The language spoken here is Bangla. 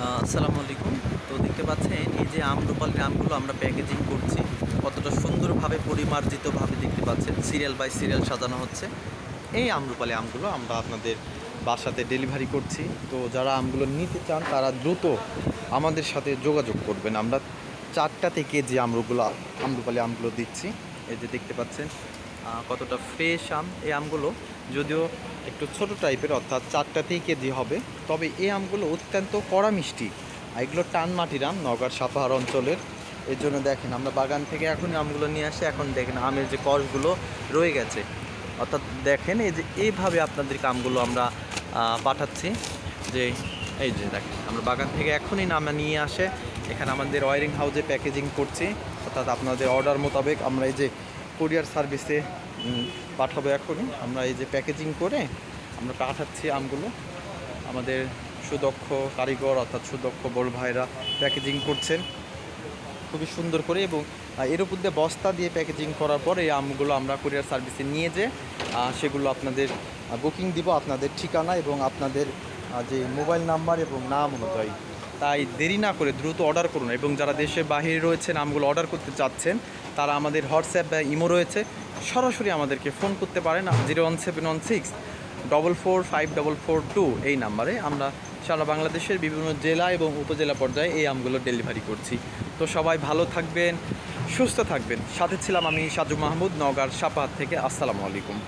আসসালামু আলাইকুম। তো দেখতে পাচ্ছেন, এই যে আমরুপালির আমগুলো আমরা প্যাকেজিং করছি, কতটা সুন্দরভাবে পরিমার্জিতভাবে দেখতে পাচ্ছেন সিরিয়াল বাই সিরিয়াল সাজানো হচ্ছে। এই আমরুপালি আমগুলো আমরা আপনাদের বাসাতে ডেলিভারি করছি। তো যারা আমগুলো নিতে চান, তারা দ্রুত আমাদের সাথে যোগাযোগ করবেন। আমরা চারটা থেকে যে আমগুলো আমরুপালি আমগুলো দিচ্ছি, এই যে দেখতে পাচ্ছেন কতটা ফ্রেশ আম। এই আমগুলো যদিও একটু ছোট টাইপের অর্থাৎ চারটাতেই কেজি হবে, তবে এই আমগুলো অত্যন্ত কড়া মিষ্টি। আর এগুলো টান মাটির আম নগর সাপাহার অঞ্চলের। এর জন্য দেখেন, আমরা বাগান থেকে এখনই আমগুলো নিয়ে আসি। এখন দেখেন, আমের যে কষগুলো রয়ে গেছে। অর্থাৎ দেখেন, এই যে এইভাবে আপনাদেরকে আমগুলো আমরা পাঠাচ্ছি। যে এই যে দেখেন, আমরা বাগান থেকে এখনই নামা নিয়ে আসে। এখানে আমাদের ওয়ারিং হাউসে প্যাকেজিং করছি। অর্থাৎ আপনাদের অর্ডার মোতাবেক আমরা এই যে কুরিয়ার সার্ভিসে পাঠাবো এখনই। আমরা এই যে প্যাকেজিং করে আমরা পাঠাচ্ছি আমগুলো। আমাদের সুদক্ষ কারিগর অর্থাৎ সুদক্ষ বড় ভাইরা প্যাকেজিং করছেন। খুবই সুন্দর করে এবং এর উপর দিয়ে বস্তা দিয়ে প্যাকেজিং করার পর এই আমগুলো আমরা কুরিয়ার সার্ভিসে নিয়ে যে সেগুলো আপনাদের বুকিং দিব আপনাদের ঠিকানা এবং আপনাদের যে মোবাইল নাম্বার এবং নাম অনুযায়ী। তাই দেরি না করে দ্রুত অর্ডার করুন। এবং যারা দেশের বাহিরে রয়েছেন, আমগুলো অর্ডার করতে চাচ্ছেন, তারা আমাদের হোয়াটসঅ্যাপ বা ইমো রয়েছে। সরাসরি আমাদেরকে ফোন করতে পারেন zero one seven one six double four five double four two এই নাম্বারে। আমরা সারা বাংলাদেশের বিভিন্ন জেলা এবং উপজেলা পর্যায়ে এই আমগুলো ডেলিভারি করছি। তো সবাই ভালো থাকবেন, সুস্থ থাকবেন। সাথে ছিলাম আমি সাজু মাহমুদ নগার সাপাহাত থেকে। আসসালামু আলাইকুম।